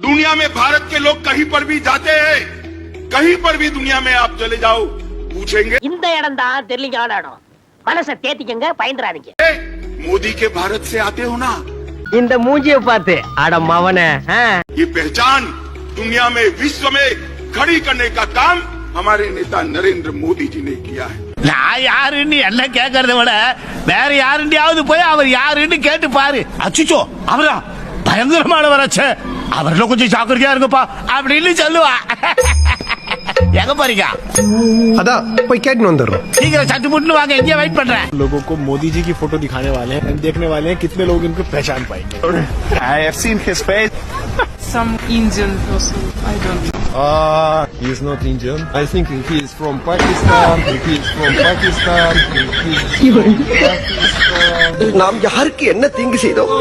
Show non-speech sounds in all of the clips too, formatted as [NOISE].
दुनिया में भारत के लोग कहीं पर भी जाते हैं कहीं पर भी दुनिया में आप चले जाओ पूछेंगे இந்த இடம் தான் தெரியலிங்கான இடம் மனசை தேத்திக்கங்க பயந்துறாதீங்க "ए, मोदी के भारत से आते हो ना இந்த மூஞ்சிய பார்த்து அட மவனே ये पहचान दुनिया में विश्व में खड़ी करने का काम हमारे नेता नरेंद्र मोदी जी ने किया है நான் யாருன்னு என்ன கேட்கறத விட வேற யாருண்டியாவது போய் அவர் யாருன்னு கேட்டு பாரு அச்சுச்சோ அவரா பயங்கரமானவராச்சே அவர்ல கொஞ்சம் ஜாக்கிரதையா இருங்கப்பா அப்படின்னு சொல்லுவா எங்க போறீங்க அதான் போய் கேட்டுன்னு வந்துடுறோம் சீக்கிரம் சட்டு முட்டு வாங்க இங்கே வெயிட் பண்றேன் लोगों को मोदी जी की फोटो दिखाने वाले हैं देखने वाले हैं कितने लोग इनको पहचान पाएंगे I have seen his face. some Indian person. I don't know. Ah, he is not Indian. I think he is from Pakistan. He is from Pakistan. He is Pakistan. நாம் யாருக்கு என்ன தீங்கு செய்தோம்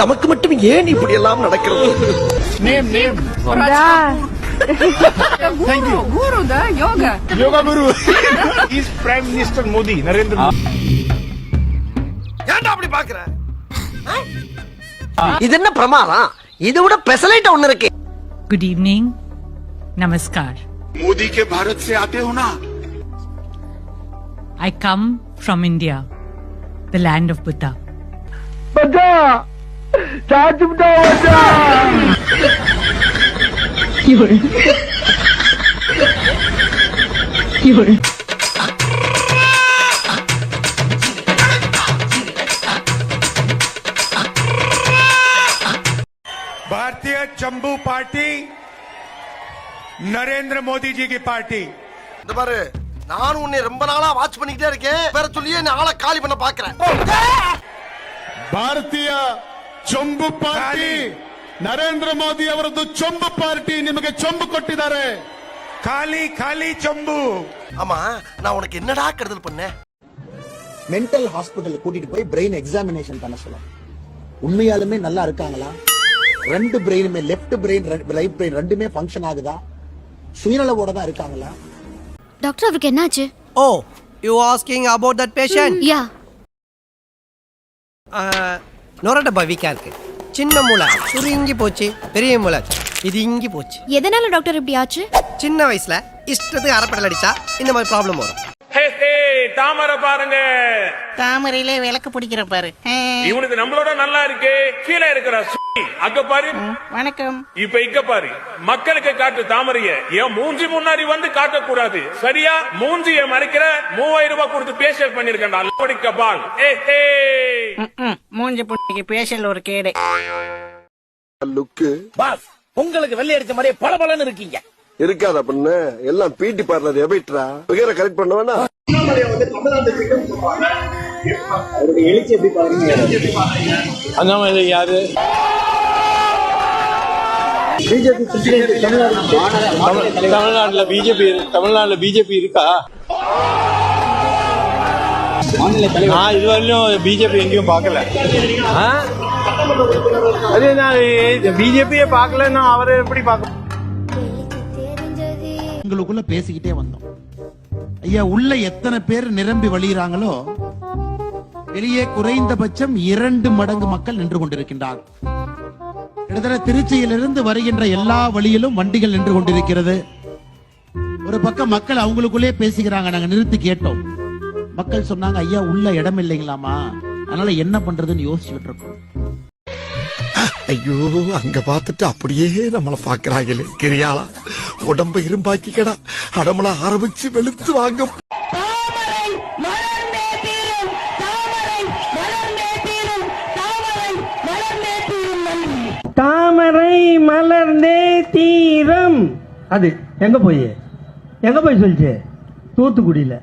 நமக்கு மட்டும் ஏன் இப்படி எல்லாம் நடக்கிறது name name Guru, guru, да, yoga. Yoga guru is prime minister Modi Narendra Modi ஏன்டா அப்படி பாக்குற இது என்ன பிரமாதம் இது விட பெசலைட் ஒண்ணு இருக்கு Good evening. Namaskar. मोदी के भारत से आते हो ना I come from India, 有人，有人。भारतीय चंबू party Narendra Modi ji की पार्टी। இந்த பாரு நானும் உன்னை ரொம்ப நாளா வாட்ச் பண்ணிக்கிட்டே இருக்கேன். வேற சொல்லியே நான் ஆளை காலி பண்ண பாக்குறேன். பாரதிய ಚೊಂಬು ಪಾರ್ಟಿ ನರೇಂದ್ರ ಮೋದಿ ಅವರದ್ದು ಚೊಂಬು ಪಾರ್ಟಿ ನಿಮಗೆ ಚೊಂಬು ಕೊಟ್ಟಿದ್ದಾರೆ ಖಾಲಿ ಖಾಲಿ ಚೊಂಬು ஆமா நான் உனக்கு என்னடா கெடுதல் பண்ணேன் மென்டல் ஹாஸ்பிட்டல் கூட்டிட்டு போய் பிரெயின் எக்ஸாமினேஷன் பண்ண சொல்லலாம் உண்மையாலுமே நல்லா இருக்காங்களா? ரெண்டு பிரெயினுமே லெஃப்ட் பிரெயின் ரைட் பிரெயின் ரெண்டுமே ஃபங்க்ஷன் ஆகுதா? சுயநலவோட தான் இருக்காங்களா? டாக்டர் அவருக்கு என்னாச்சு? ஓ you asking about that patient yeah நொரட வீக்கா இருக்கு. சின்ன மூளை. சுருங்கி போச்சு. பெரிய மூளை. இது இங்கி போச்சு. எதனால டாக்டர் இப்படி ஆச்சு? சின்ன வயசுல இஷ்டத்துக்கு அரைப்படல் அடிச்சா இந்த மாதிரி ப்ராப்ளம் வரும். தாமரை பாருங்க. தாமரையிலே விளக்கு பிடிக்கிற பாரு. இவனுக்கு நம்மளோட நல்லா இருக்கு. கீழே இருக்கிற அங்க பாரு. வணக்கம். இப்ப இங்க பாரு. மக்களுக்கு காட்டு தாமரைய என் மூஞ்சி முன்னாடி வந்து காட்டக்கூடாது. சரியா? மூஞ்சிய மறைக்கிற மூவாயிரம் ரூபாய் கொடுத்து பேஷியல் பண்ணிருக்கேன்டா படிக்க பால் மூஞ்சி புண்ணிக்கு பேசல் ஒரு கேடு. லுக்கு. பாஸ் உங்களுக்கு வெள்ளை அடிச்ச மாதிரியே பளபளன்னு இருக்கீங்க. இருக்காத பொண்ணு? எல்லாம் பிடி பார்லர் எபிட்ரா பிகரை கரெக்ட் பண்ணுவேனா? அண்ணாமலை யாரு? தமிழ்நாட்டுல பிஜேபி தமிழ்நாட்டுல பிஜேபி இருக்கா? நான் இதுவரையிலும் பிஜேபி எங்கேயும் பார்க்கல. ஆ? அதே நான் பிஜேபியே பார்க்கலன்னா அவரை எப்படி பார்க்க எங்களுக்குள்ள பேசிக்கிட்டே வந்தோம். ஐயா உள்ள எத்தனை பேர் நிரம்பி வழிகிறாங்களோ வெளியே குறைந்தபட்சம் இரண்டு மடங்கு மக்கள் நின்று கொண்டிருக்கின்றார் கிட்டத்தட்ட திருச்சியிலிருந்து வருகின்ற எல்லா வழியிலும் வண்டிகள் நின்று கொண்டிருக்கிறது. ஒரு பக்கம் மக்கள் அவங்களுக்குள்ளே பேசிக்கிறாங்க நாங்க நிறுத்தி கேட்டோம். மக்கள் சொன்னாங்க ஐயா உள்ள இடம் இல்லைங்களாமா அதனால என்ன பண்றதுன்னு யோசிச்சுட்டு இருக்கோம். ஐயோ அங்க பார்த்துட்டு அப்படியே நம்மள பாக்குறாங்களே கிரியாளா. உடம்ப இரும்பாக்கிக்கடா. அடமள ஆரம்பிச்சு வெளுத்து வாங்க தாமரை மலர்ந்தே தீரம். அது எங்க போய்? எங்க போய் சொல்லிச்சு? தூத்துக்குடியில்.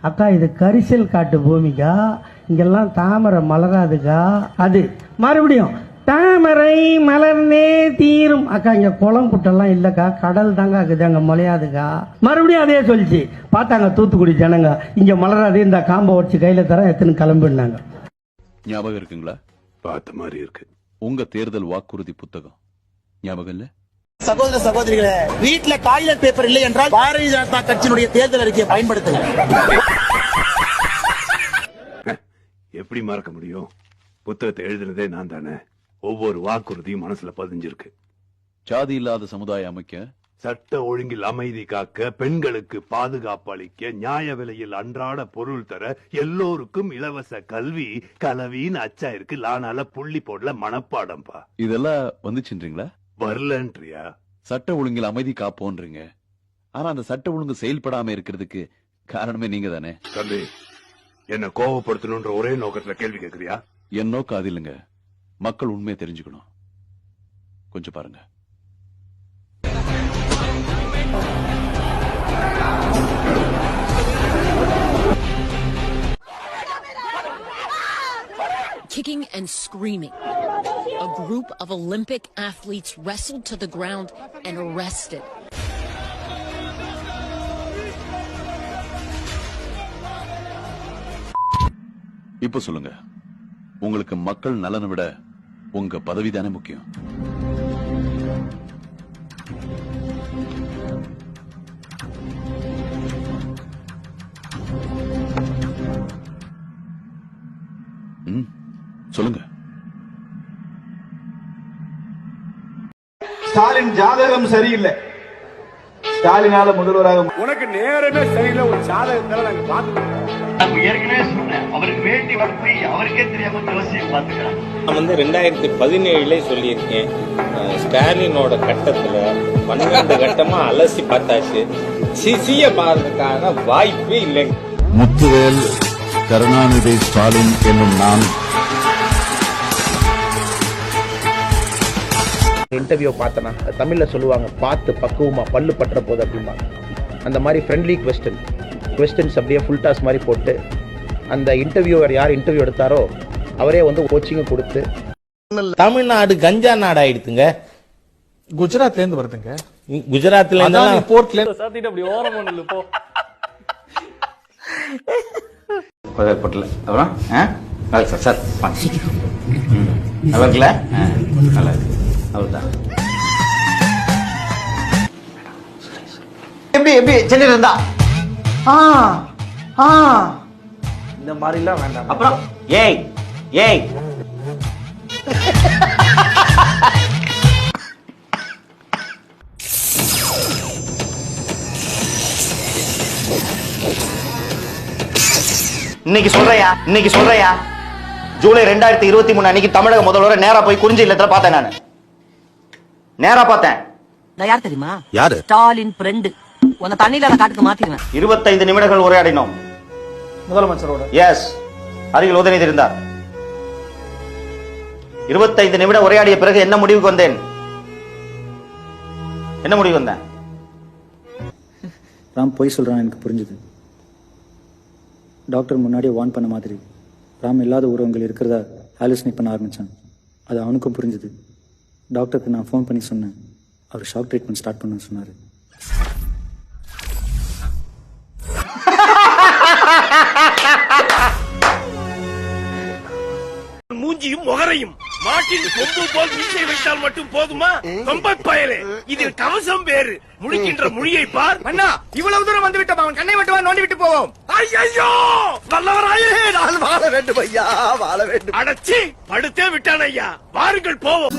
அக்கா இது கரிசல் காட்டு பூமிக்கா? இங்கெல்லாம் தாமரை மலராதுக்கா? அது மறுபடியும் தாமரை மலர்ந்தே தீரும். அக்கா இங்க குளம் குட்டெல்லாம் இல்லக்கா. கடல் தாங்க இருக்குது அங்க மலையாதுக்கா மறுபடியும் அதே சொல்லிச்சு. பார்த்தாங்க தூத்துக்குடி ஜனங்க. இங்க மலராது இந்த காம்பை உடச்சு கையில தர எத்தனை கிளம்பினாங்க. ஞாபகம் இருக்குங்களா? பார்த்த மாதிரி இருக்கு. உங்க தேர்தல் வாக்குறுதி புத்தகம். ஞாபகம் இல்ல? சகோதர சகோதரிகளே வீட்டுல டாய்லெட் பேப்பர் இல்லை என்றால் பாரதிய ஜனதா கட்சியினுடைய தேர்தல் அறிக்கையை பயன்படுத்துங்க. [LAUGHS] எப்படி மறக்க முடியும்? புத்தகத்தை எழுதுனதே நான் தானே. ஒவ்வொரு வாக்குறுதியும் மனசுல பதிஞ்சிருக்கு. சாதி இல்லாத சமுதாயம் அமைக்க சட்ட ஒழுங்கில் அமைதி காக்க பெண்களுக்கு பாதுகாப்பு அளிக்க நியாய விலையில் அன்றாட பொருள் தர எல்லோருக்கும் இலவச கல்வி கலவின்னு அச்சா இருக்கு. லானால புள்ளி போடல மனப்பாடம்பா. இதெல்லாம் வந்துச்சுன்றீங்களா? வரலன்றியா? சட்ட ஒழுங்கில் அமைதி காப்போன்றீங்க. ஆனா அந்த சட்ட ஒழுங்கு செயல்படாம இருக்கிறதுக்கு காரணமே நீங்க தானே தம்பி என்ன கோவப்படுத்தணும்ன்ற ஒரே நோக்கத்துல கேள்வி கேக்குறியா? என் நோக்கம் அது இல்லைங்க. மக்கள் உண்மையை தெரிஞ்சுக்கணும். கொஞ்சம் பாருங்க. Kicking and screaming. A group of Olympic athletes wrestled to the ground and arrested. இப்ப சொல்லுங்க உங்களுக்கு மக்கள் நலனை விட உங்க பதவி தானே முக்கியம் ஸ்டாலின் ஜாதகம் சரியில்லை. ஸ்டாலினால முதல்வராக உனக்கு நேரமே சரியில்லை ஒரு சாதகங்களை நாங்க பார்த்துக்கோம் நான் வந்து ரெண்டாயிரத்தி பதினேழுல சொல்லியிருக்கேன். ஸ்டாலினோட கட்டத்துல பன்னெண்டு கட்டமா அலசி பார்த்தாச்சு. சிசிய பாடுறதுக்கான வாய்ப்பே இல்லைங்க. முத்துவேல் கருணாநிதி ஸ்டாலின் என்னும் நான் இன்டர்வியூ பார்த்தனா தமிழ்ல சொல்லுவாங்க பார்த்து பக்குவமா பல்லு பற்ற போது அப்படிம்பாங்க அந்த மாதிரி ஃப்ரெண்ட்லி கொஸ்டின் கொஸ்டின்ஸ் அப்படியே ஃபுல் டாஸ் மாதிரி போட்டு அந்த இன்டர்வியூவர் யார் இன்டர்வியூ எடுத்தாரோ அவரே வந்து கோச்சிங்கும் கொடுத்து. தமிழ்நாடு கஞ்சா நாடு ஆயிடுத்துங்க. குஜராத்ல இருந்து வருதுங்க குஜராத்ல இருந்தாலும் போர்ட்ல பட்டல அப்புறம் சார் சார் நல்லா இருக்குல்ல நல்லா இருக்கு. அவ்வளவுதான். எப்படி எப்படி? சென்னையில் இருந்தா? ஆ ஆ. இந்த மாதிரிலாம் வேண்டாம். அப்புறம்? ஏய் ஏய். இன்னைக்கு சொல்றையா? இன்னைக்கு சொல்றையா? ஜூலை ரெண்டாயிரத்தி இருபத்தி மூணு அன்னைக்கு தமிழக முதல்வரை நேரா போய் குறிஞ்சி இல்லத்துல பார்த்தேன் நான். நேரா பார்த்தேன். யார் தெரியுமா? யாரு? ஸ்டாலின் ஃப்ரெண்டு உன்னை தண்ணியில காட்டுக்கு மாத்திடுவேன். இருபத்தைந்து நிமிடங்கள் உரையாடினோம். முதலமைச்சரோட. எஸ் அருகில் உதயநிதி இருந்தார். இருபத்தைந்து நிமிடம் உரையாடிய பிறகு என்ன முடிவுக்கு வந்தேன்? என்ன முடிவு வந்தேன்? ராம் பொய் சொல்றான் எனக்கு புரிஞ்சுது. டாக்டர் முன்னாடியே வார்ன் பண்ண மாதிரி. ராம் இல்லாத உருவங்கள் இருக்கிறதா ஹாலுசினேட் பண்ண ஆரம்பிச்சான். அது அவனுக்கும் புரிஞ்சுது. டாக்டருக்கு நான் ஃபோன் பண்ணி சொன்னேன். அவர் ஷாக் ட்ரீட்மெண்ட் ஸ்டார்ட் பண்ண சொன்னார். மூஞ்சியும் முகரையும். மாட்டின் கொம்பு போல் மீசை வைத்தால் மட்டும் போதுமா? கொம்ப பயலே. இதில் கவசம் வேறு. முழிக்கின்ற மொழியை பார். அண்ணா இவ்வளவு தூரம் வந்து விட்டோம் அவன் கண்ணை மட்டும் நோண்டி விட்டு போவோம். ஐயோ நல்லவராயே நான் வாழ வேண்டும் ஐயா வாழ வேண்டும். அடச்சி படுத்தே விட்டான் ஐயா. வாருங்கள் போவோம்.